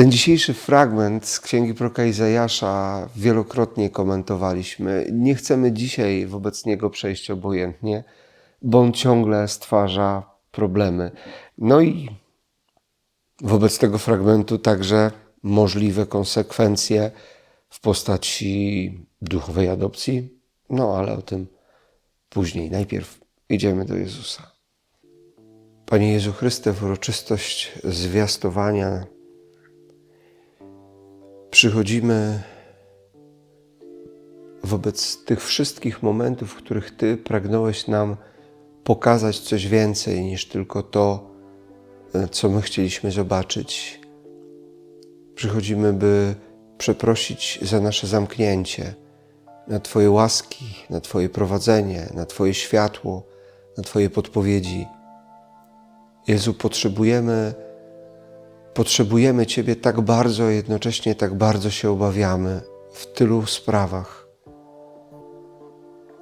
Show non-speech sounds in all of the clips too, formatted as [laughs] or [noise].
Ten dzisiejszy fragment z Księgi Proka Izajasza wielokrotnie komentowaliśmy. Nie chcemy dzisiaj wobec niego przejść obojętnie, bo on ciągle stwarza problemy. No i wobec tego fragmentu także możliwe konsekwencje w postaci duchowej adopcji. No ale o tym później. Najpierw idziemy do Jezusa. Panie Jezu Chryste, w uroczystość zwiastowania przychodzimy wobec tych wszystkich momentów, w których Ty pragnąłeś nam pokazać coś więcej niż tylko to, co my chcieliśmy zobaczyć. Przychodzimy, by przeprosić za nasze zamknięcie, na Twoje łaski, na Twoje prowadzenie, na Twoje światło, na Twoje podpowiedzi. Jezu, potrzebujemy, potrzebujemy Ciebie tak bardzo, a jednocześnie tak bardzo się obawiamy w tylu sprawach.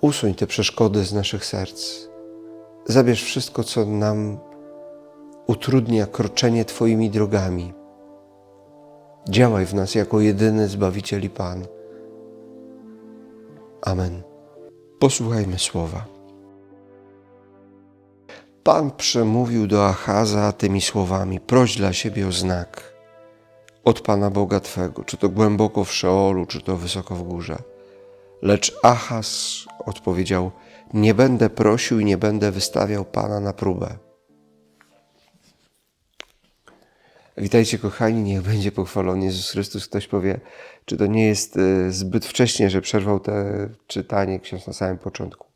Usuń te przeszkody z naszych serc. Zabierz wszystko, co nam utrudnia kroczenie Twoimi drogami. Działaj w nas jako jedyny Zbawiciel i Pan. Amen. Posłuchajmy słowa. Pan przemówił do Achaza tymi słowami: Proś dla siebie o znak od Pana Boga Twego, czy to głęboko w Szeolu, czy to wysoko w górze. Lecz Achaz odpowiedział: Nie będę prosił i nie będę wystawiał Pana na próbę. Witajcie, kochani, niech będzie pochwalony Jezus Chrystus. Ktoś powie, czy to nie jest e, zbyt wcześnie, że przerwał te czytanie ksiądz na samym początku.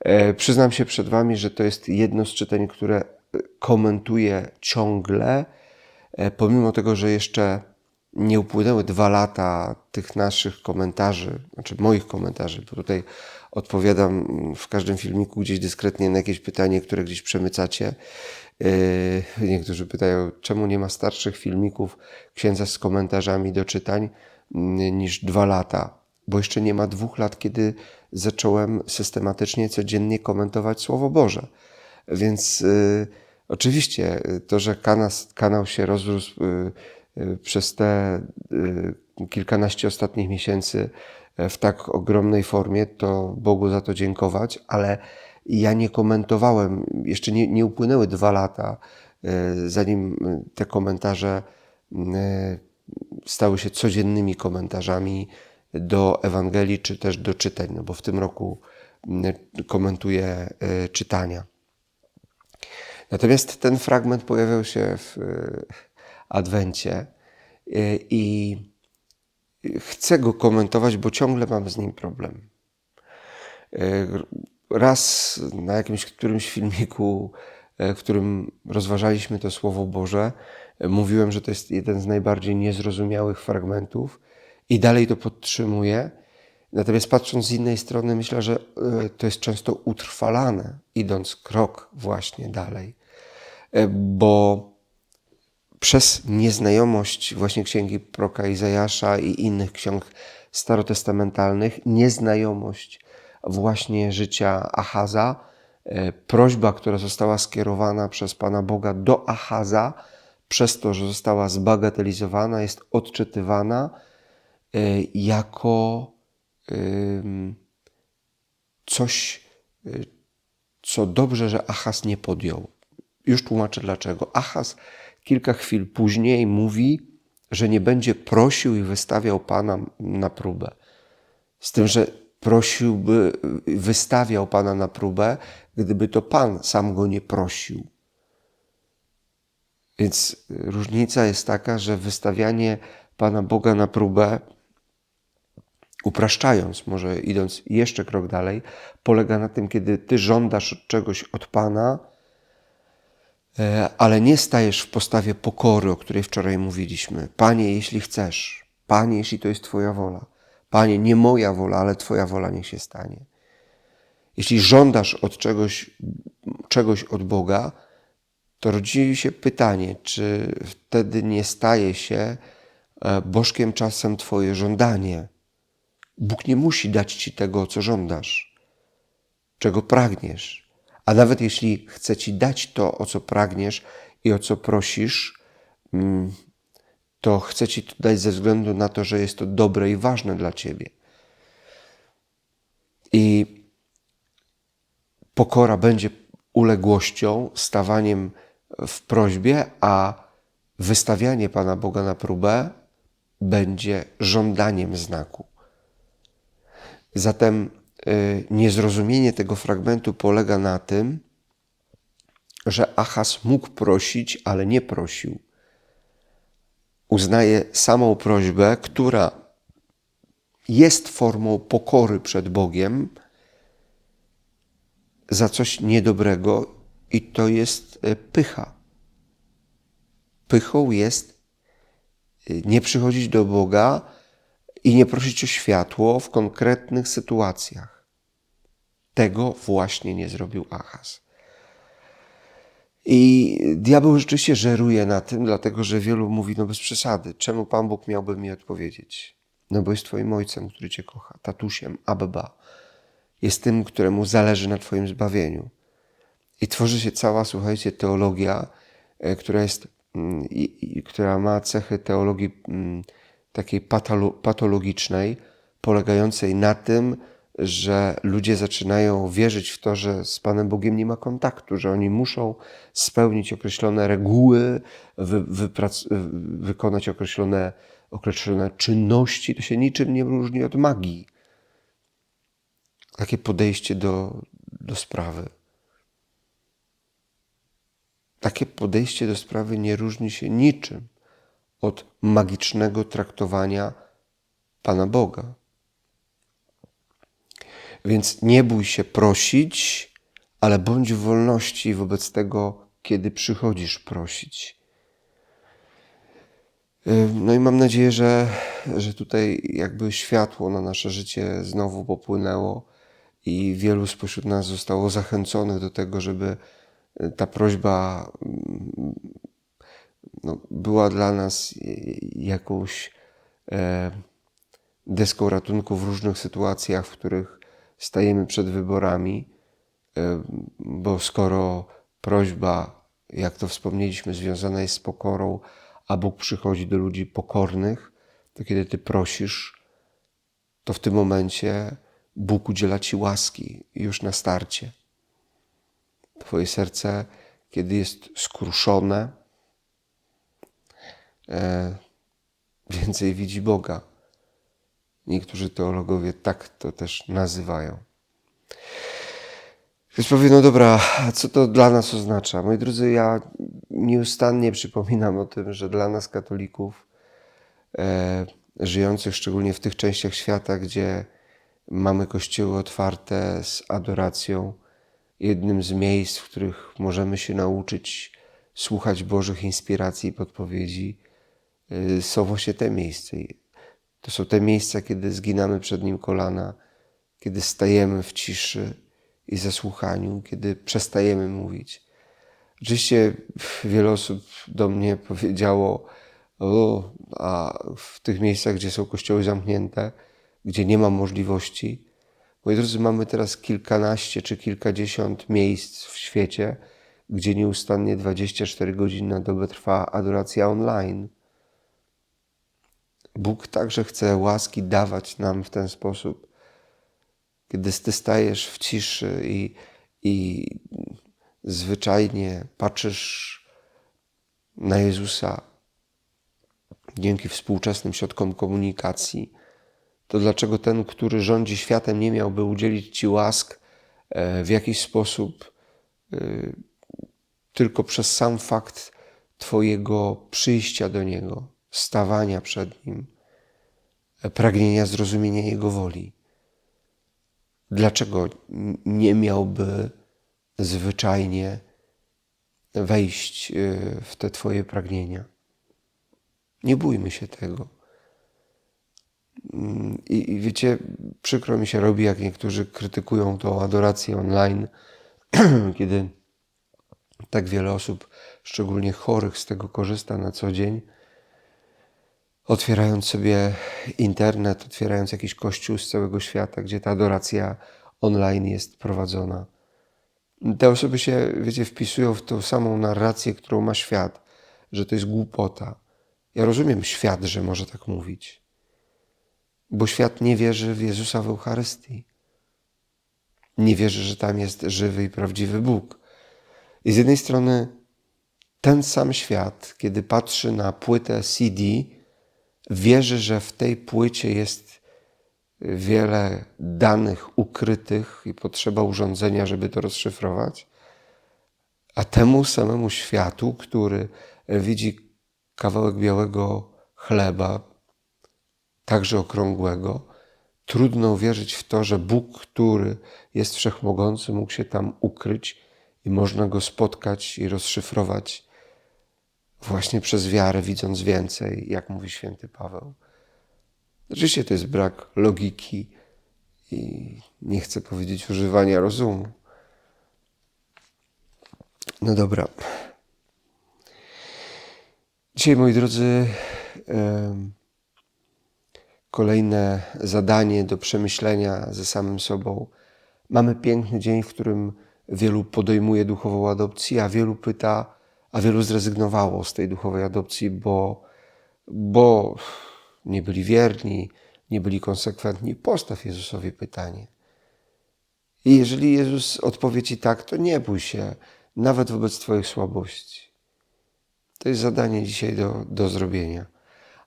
E, przyznam się przed Wami, że to jest jedno z czytań, które e, komentuję ciągle, pomimo tego, że jeszcze nie upłynęły dwa lata tych naszych komentarzy, znaczy moich komentarzy, bo tutaj odpowiadam w każdym filmiku gdzieś dyskretnie na jakieś pytanie, które gdzieś przemycacie. Niektórzy pytają, czemu nie ma starszych filmików księdza z komentarzami do czytań niż dwa lata, bo jeszcze nie ma dwóch lat, kiedy zacząłem systematycznie, codziennie komentować Słowo Boże. Więc y, oczywiście to, że kanał, się rozrósł y, y, przez te y, kilkanaście ostatnich miesięcy w tak ogromnej formie, to Bogu za to dziękować, ale ja nie komentowałem, jeszcze nie, nie upłynęły dwa lata, e, zanim te komentarze e, stały się codziennymi komentarzami do Ewangelii czy też do czytań, no bo w tym roku komentuję e, czytania. Natomiast ten fragment pojawiał się w Adwencie i chcę go komentować, bo ciągle mam z nim problem raz na jakimś którymś filmiku, w którym rozważaliśmy to Słowo Boże, mówiłem, że to jest jeden z najbardziej niezrozumiałych fragmentów i dalej to podtrzymuję. Natomiast patrząc z innej strony, myślę, że e, to jest często utrwalane, idąc krok właśnie dalej. Bo przez nieznajomość właśnie księgi Proka Izajasza i innych ksiąg starotestamentalnych, nieznajomość właśnie życia Achaza. E, prośba, która została skierowana przez Pana Boga do Achaza, przez to, że została zbagatelizowana, jest odczytywana e, jako coś, e, co dobrze, że Achaz nie podjął. Już tłumaczę dlaczego. Achaz kilka chwil później mówi, że nie będzie prosił i wystawiał Pana na próbę. Z tym, że prosiłby, wystawiał Pana na próbę, gdyby to Pan sam go nie prosił. Więc różnica jest taka, że wystawianie Pana Boga na próbę, upraszczając, może idąc jeszcze krok dalej, polega na tym, kiedy Ty żądasz czegoś od Pana, e, ale nie stajesz w postawie pokory, o której wczoraj mówiliśmy. Panie, jeśli chcesz, Panie, jeśli to jest Twoja wola. Panie, nie moja wola, ale Twoja wola niech się stanie. Jeśli żądasz od czegoś, czegoś od Boga, to rodzi się pytanie, czy wtedy nie staje się e, bożkiem czasem Twoje żądanie. Bóg nie musi dać Ci tego, co żądasz, czego pragniesz. A nawet jeśli chce Ci dać to, o co pragniesz i o co prosisz, mm, to chcę Ci to dać ze względu na to, że jest to dobre i ważne dla Ciebie. I pokora będzie uległością, stawaniem w prośbie, a wystawianie Pana Boga na próbę będzie żądaniem znaku. Zatem y, niezrozumienie tego fragmentu polega na tym, że Achaz mógł prosić, ale nie prosił. Uznaje samą prośbę, która jest formą pokory przed Bogiem za coś niedobrego, i to jest y, pycha. Pychą jest y, nie przychodzić do Boga i nie prosić o światło w konkretnych sytuacjach. Tego właśnie nie zrobił Achaz. I diabeł rzeczywiście żeruje na tym, dlatego że wielu mówi, no bez przesady, czemu Pan Bóg miałby mi odpowiedzieć? No bo jest Twoim ojcem, który Cię kocha, tatusiem, abba. Jest tym, któremu zależy na Twoim zbawieniu. I tworzy się cała, słuchajcie, teologia, e, która jest, mm, która ma cechy teologii mm, takiej patologicznej, polegającej na tym, że ludzie zaczynają wierzyć w to, że z Panem Bogiem nie ma kontaktu, że oni muszą spełnić określone reguły, wy, wykonać określone, określone czynności. To się niczym nie różni od magii. Takie podejście do, do sprawy. Takie podejście do sprawy nie różni się niczym od magicznego traktowania Pana Boga. Więc nie bój się prosić, ale bądź w wolności wobec tego, kiedy przychodzisz prosić. No i mam nadzieję, że, że tutaj jakby światło na nasze życie znowu popłynęło i wielu spośród nas zostało zachęconych do tego, żeby ta prośba no, była dla nas jakąś e, deską ratunku w różnych sytuacjach, w których stajemy przed wyborami, e, bo skoro prośba, jak to wspomnieliśmy, związana jest z pokorą, a Bóg przychodzi do ludzi pokornych, to kiedy Ty prosisz, to w tym momencie Bóg udziela Ci łaski już na starcie. Twoje serce, kiedy jest skruszone, e, więcej widzi Boga. Niektórzy teologowie tak to też nazywają. Ktoś powie, no dobra, co to dla nas oznacza? Moi drodzy, ja nieustannie przypominam o tym, że dla nas katolików, e, żyjących szczególnie w tych częściach świata, gdzie mamy kościoły otwarte z adoracją, jednym z miejsc, w których możemy się nauczyć słuchać Bożych inspiracji i podpowiedzi, są właśnie te miejsca. To są te miejsca, kiedy zginamy przed Nim kolana, kiedy stajemy w ciszy i zasłuchaniu, kiedy przestajemy mówić. Oczywiście wiele osób do mnie powiedziało, o, a w tych miejscach, gdzie są kościoły zamknięte, gdzie nie ma możliwości, Moi drodzy, mamy teraz kilkanaście czy kilkadziesiąt miejsc w świecie, gdzie nieustannie 24 godziny na dobę trwa adoracja online. Bóg także chce łaski dawać nam w ten sposób. Kiedy ty stajesz w ciszy i, i zwyczajnie patrzysz na Jezusa dzięki współczesnym środkom komunikacji, to dlaczego ten, który rządzi światem, nie miałby udzielić Ci łask e, w jakiś sposób e, tylko przez sam fakt Twojego przyjścia do Niego, stawania przed Nim, pragnienia zrozumienia Jego woli? Dlaczego nie miałby zwyczajnie wejść w te Twoje pragnienia? Nie bójmy się tego. I, I, wiecie, przykro mi się robi, jak niektórzy krytykują tą adorację online, [clears throat] kiedy tak wiele osób, szczególnie chorych, z tego korzysta na co dzień. Otwierając sobie internet, otwierając jakiś kościół z całego świata, gdzie ta adoracja online jest prowadzona. Te osoby się, wiecie, wpisują w tą samą narrację, którą ma świat, że to jest głupota, Ja rozumiem świat, że może tak mówić, bo świat nie wierzy w Jezusa w Eucharystii. Nie wierzy, że tam jest żywy i prawdziwy Bóg. I z jednej strony ten sam świat, kiedy patrzy na płytę CD, wierzy, że w tej płycie jest wiele danych ukrytych i potrzeba urządzenia, żeby to rozszyfrować. A temu samemu światu, który widzi kawałek białego chleba, także okrągłego, trudno uwierzyć w to, że Bóg, który jest wszechmogący, mógł się tam ukryć i można go spotkać i rozszyfrować właśnie przez wiarę, widząc więcej, jak mówi święty Paweł. Oczywiście to jest brak logiki i nie chcę powiedzieć używania rozumu. No dobra. Dzisiaj, moi drodzy, kolejne zadanie do przemyślenia ze samym sobą. Mamy piękny dzień, w którym wielu podejmuje duchową adopcję, a wielu pyta, a wielu zrezygnowało z tej duchowej adopcji, bo, bo nie byli wierni, nie byli konsekwentni. Postaw Jezusowi pytanie. I jeżeli Jezus odpowie Ci tak, to nie bój się, nawet wobec Twoich słabości. To jest zadanie dzisiaj do, do zrobienia.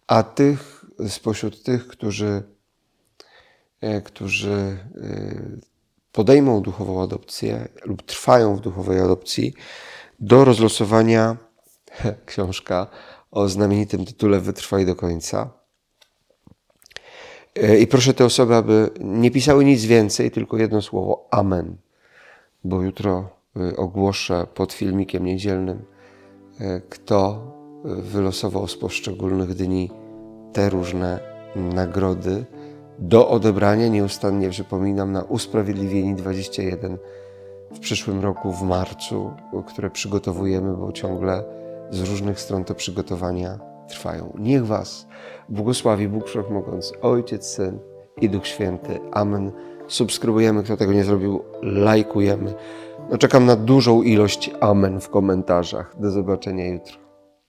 A tych, spośród tych, którzy, e, którzy e, podejmą duchową adopcję lub trwają w duchowej adopcji, do rozlosowania [laughs] książka o znamienitym tytule Wytrwaj do końca. E, I proszę te osoby, aby nie pisały nic więcej, tylko jedno słowo Amen, bo jutro e, ogłoszę pod filmikiem niedzielnym, e, kto wylosował z poszczególnych dni te różne nagrody do odebrania. Nieustannie przypominam na Usprawiedliwieni 21 w przyszłym roku, w marcu, które przygotowujemy, bo ciągle z różnych stron te przygotowania trwają. Niech Was błogosławi Bóg Wszechmogący, Ojciec, Syn i Duch Święty. Amen. Subskrybujemy, kto tego nie zrobił, lajkujemy. No, czekam na dużą ilość amen w komentarzach. Do zobaczenia jutro.